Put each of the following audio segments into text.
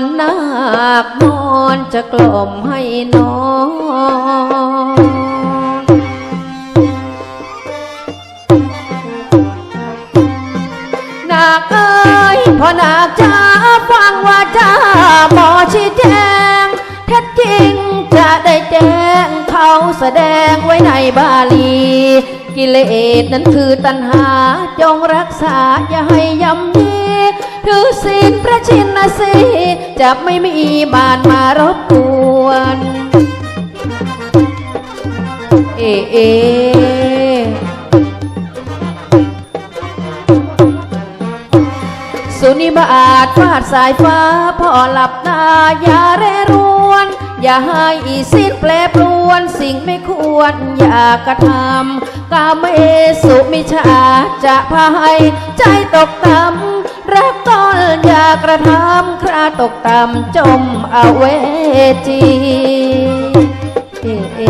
อนนาคนอนจะกล่อมให้นอนนาคเอ้ยพอนาคจ้าฟังว่าจ้าหมอชี้แจงเท็จจริงจะได้แจ้งเขาแสดงไว้ในบาลี กิเลสนั้นคือตัณหาจงรักษาอย่าให้ยำยี ถือศีลพระชินสีจะไม่มีบานมารบกวน เอเอสุนิบาทฟาดสายฟ้าพ่อหลับตาอย่าเรรวน อย่าให้สิ้นแปรปรวนสิ่งไม่ควรอย่ากระทำกามเอสุมิชาจะพาให้ใจตกต่ำ รักตอนอยากกระทำคราตกต่ำจมเอาเวจีเอเอ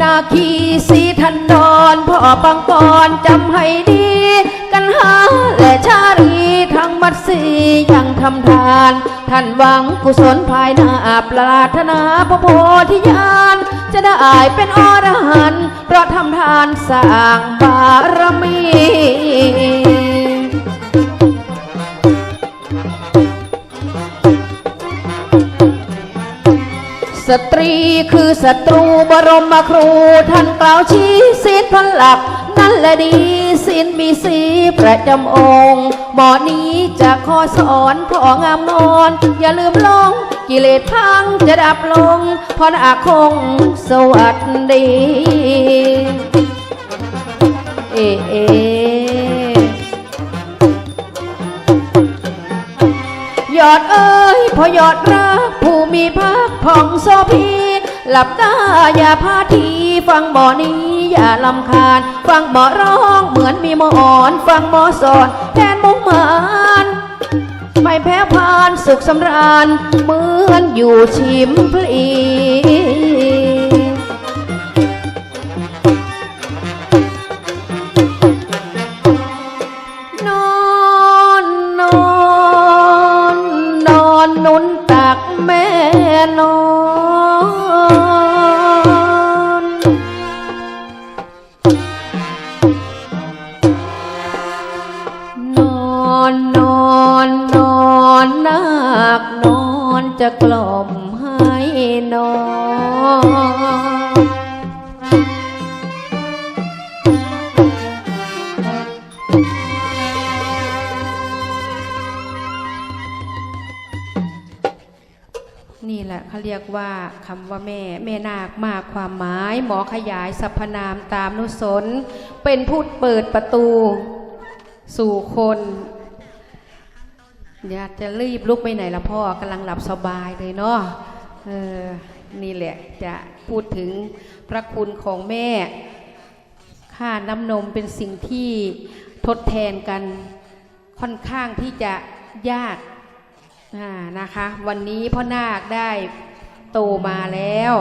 นาคีสีทันดอนพ่อปังปอนจำให้ดี กันหาและชาร สียังทำทาน ท่านหวังกุศลภายหน้าปรารถนาพระโพธิญาณจะได้เป็นอรหันต์เพราะทำทานสร้างบารมีสตรีคือศัตรูบรมครู ท่านกล่าวชี้ศีลพันหลัก นั่นแหละดีศีลมีสีประจำองค์ มอนี้จะขอสอนของามนอนอย่าลืมลงกิเลสพังจะดับลงพรอาคงสวัสดี เอเอยอดเอ้ยพอยอดรักผู้มีพักผ่องโซพีหลับตาอย่าพาทีฟังหมอนี้อย่าลำคาญ ฟังหมอร้องเหมือนมีหมอ่อนฟังหมอสอนแมุกหมานไม่แพ้พานสุขสำราญเหมือนอยู่ชิมพลี จะกล่อมให้นอนนี่แหละเขาเรียกว่าคำว่าแม่แม่นาคมากความหมาย หมอขยายสรรพนามตามนุสน เป็นผู้เปิดประตู สู่คน อยากจะรีบลุกไปไหนละพ่อกำลังหลับสบายเลยเนาะเออนี่แหละจะพูดถึงพระคุณของแม่ ค่าน้ำนมเป็นสิ่งที่ทดแทนกันค่อนข้างที่จะยากนะคะ วันนี้พ่อนาคได้โตมาแล้ว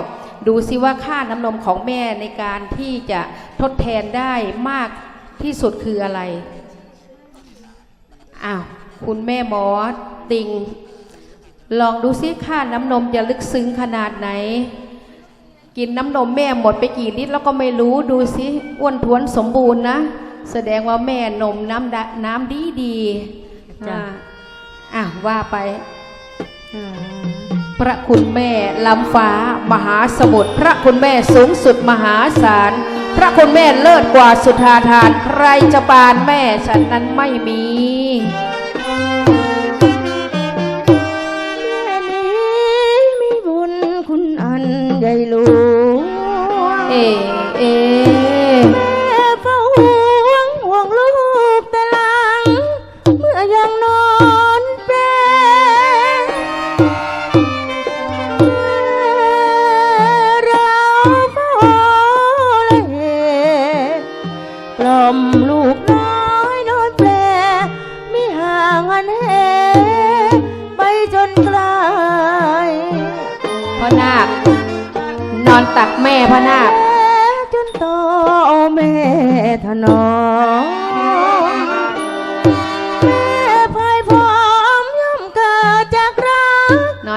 ดูสิว่าค่าน้ำนมของแม่ในการที่จะทดแทนได้มากที่สุดคืออะไรอ้าว คุณแม่หมอติง ลองดูซิค่าน้ำนมจะลึกซึ้งขนาดไหน กินน้ำนมแม่หมดไปกี่ลิตรแล้วก็ไม่รู้ดูสิอ้วนท้วนสมบูรณ์นะ แสดงว่าแม่นมน้ำดะน้ำดีดีๆจ้ะอ่าอะว่าไปพระคุณแม่ลำฟ้า มหาสมุทรพระคุณแม่สูงสุดมหาศาลพระคุณแม่เลิศกว่าสุธาทาน ใครจะปานแม่ฉันนั้นไม่มีแม่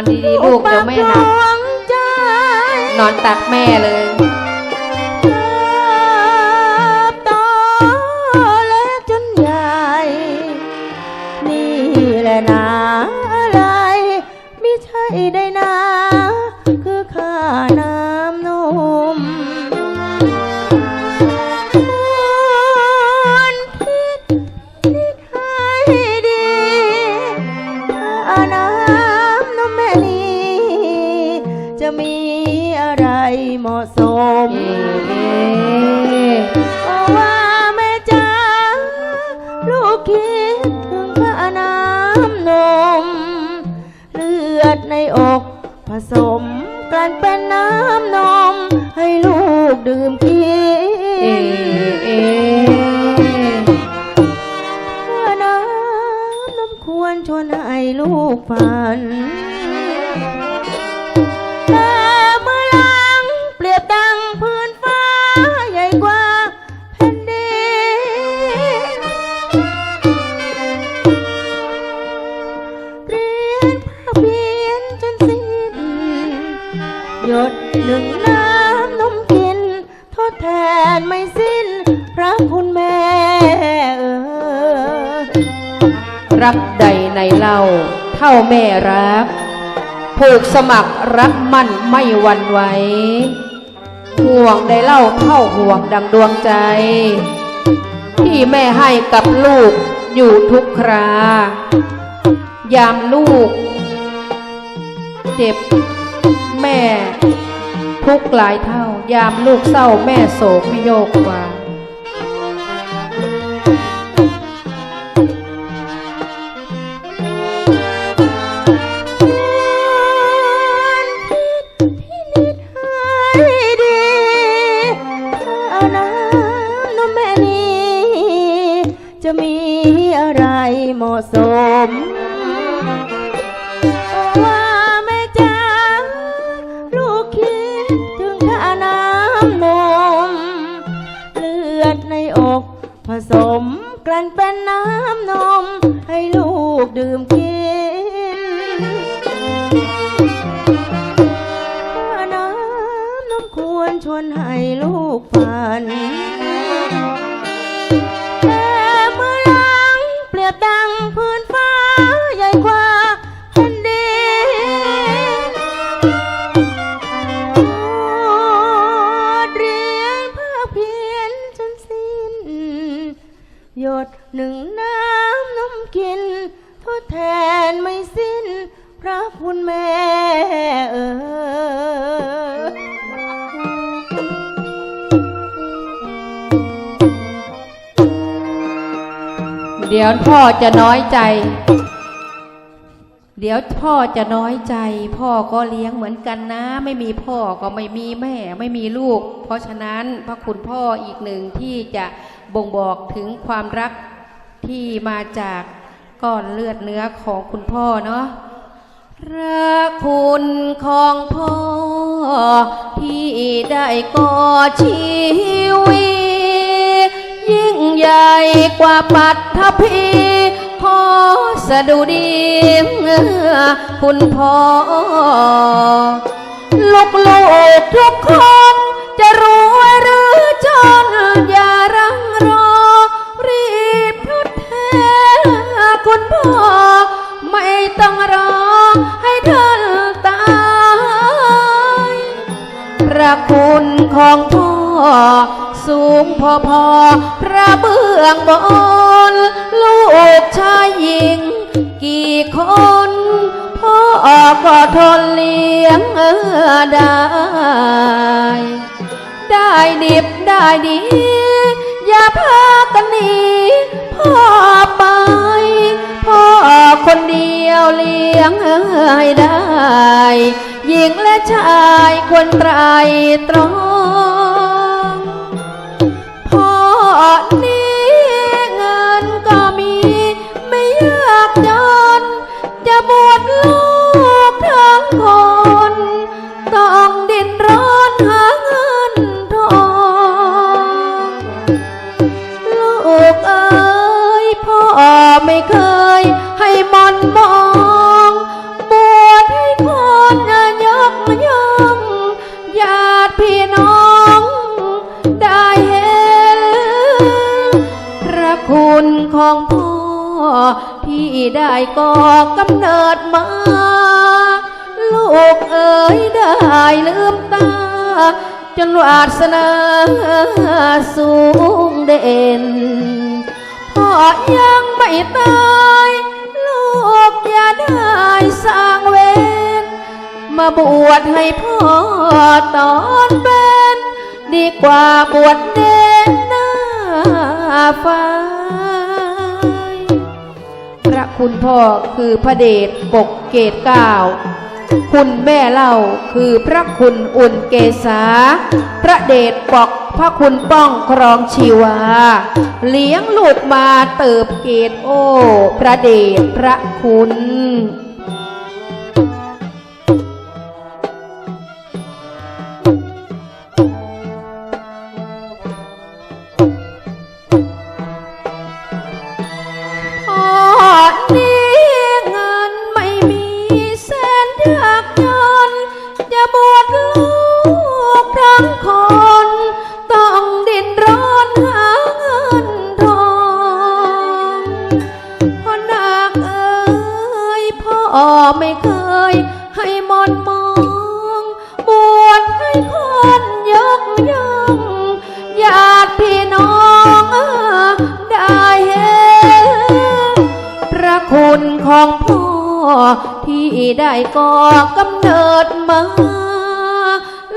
อนดีๆลูกเดี๋ยวแม่หนักดวงใจนอนตักแม่เลย มกันเป็นน้ำนม ให้ลูกดื่มกิเอ๊นะเอ๊ะข้าน้ำนมควรชวนให้ลูกฝัน หนึ่งน้ำนมกิน ทดแทนไม่สิ้น พระคุณแม่เออรักใดในเล่าเท่าแม่รัก ผูกสมัครรักมั่นไม่วันไหวห่วงได้เล่าเท่าห่วงดังดวงใจ ที่แม่ให้กับลูกอยู่ทุกครา ยามลูก เจ็บ แม่ ทุกหลายเท่ายามลูกเศร้าแม่โศกไม่โยกกว่าให้ดีข้าน้ำนแม่นี้จะมีอะไรเหมาะสม สมกลั่นเป็นน้ำนม ให้ลูกดื่มกินข้าน้ำนมควรชวนให้ลูกฝันแต่เมื่อลังเปรียบดังพื้น ดหนึ่งน้ำนมกินทดแทนไม่สิ้น พระคุณแม่เออเดี๋ยวพ่อจะน้อยใจ เดี๋ยวพ่อจะน้อยใจ พ่อก็เลี้ยงเหมือนกันนะ ไม่มีพ่อก็ไม่มีแม่ ไม่มีลูก เพราะฉะนั้นพระคุณพ่ออีกหนึ่งที่จะบ่งบอกถึงความรักที่มาจากก้อนเลือดเนื้อของคุณพ่อเนาะรักคุณของพ่อ ที่ได้ก่อชีวิต ยิ่งใหญ่กว่าปัตถภี ขอสะดุดีคุณพ่อ ลูกลูกๆทุกคนจะรวยหรือจนอย่ารังรอ รีบทดแทนคุณพ่อ ไม่ต้องรอให้ท่านตายพระคุณของพ่อ สูงพอพอพระเบื้องบน ลูกชายหญิง กี่คนพ่อก็ทนเลี้ยงได้ ได้ดิบได้ดี อย่าพากันหนีพ่อไปพ่อคนเดียวเลี้ยงให้ได้ หญิงและชายควรไตรตรอง ได้ก่อกำเนิดมา ลูกเอ๋ยได้ลืมตา จนวาสนาสูงเด่นพ่อยังไม่ตายลูกอย่าได้สร้างเวรมาบวชให้พ่อตอนเป็น ดีกว่าบวชเด่ คุณพ่อคือพระเดชปกเกตเก้าคุณแม่เล่าคือพระคุณอุ่นเกษาพระเดชปกพระคุณป้องครองชีวา เลี้ยงลูกมาเติบเกตโอพระเดชพระคุณ ไม่เคยให้หมดมอง บวชให้คนยกย่องญาติพี่น้องได้เห็นพระคุณของพ่อ ที่ได้ก่อกำเนิดมา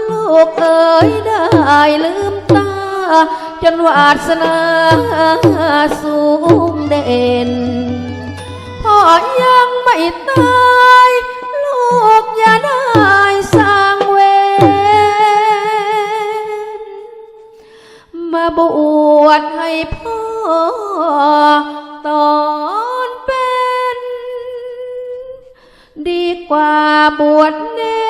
ลูกเอ๋ยได้ลืมตา จนวาสนาสูงเด่น ยังไม่ตายลูกอย่าได้สร้างเวรมาบวชให้พ่อตอนเป็น ดีกว่าบวชเน้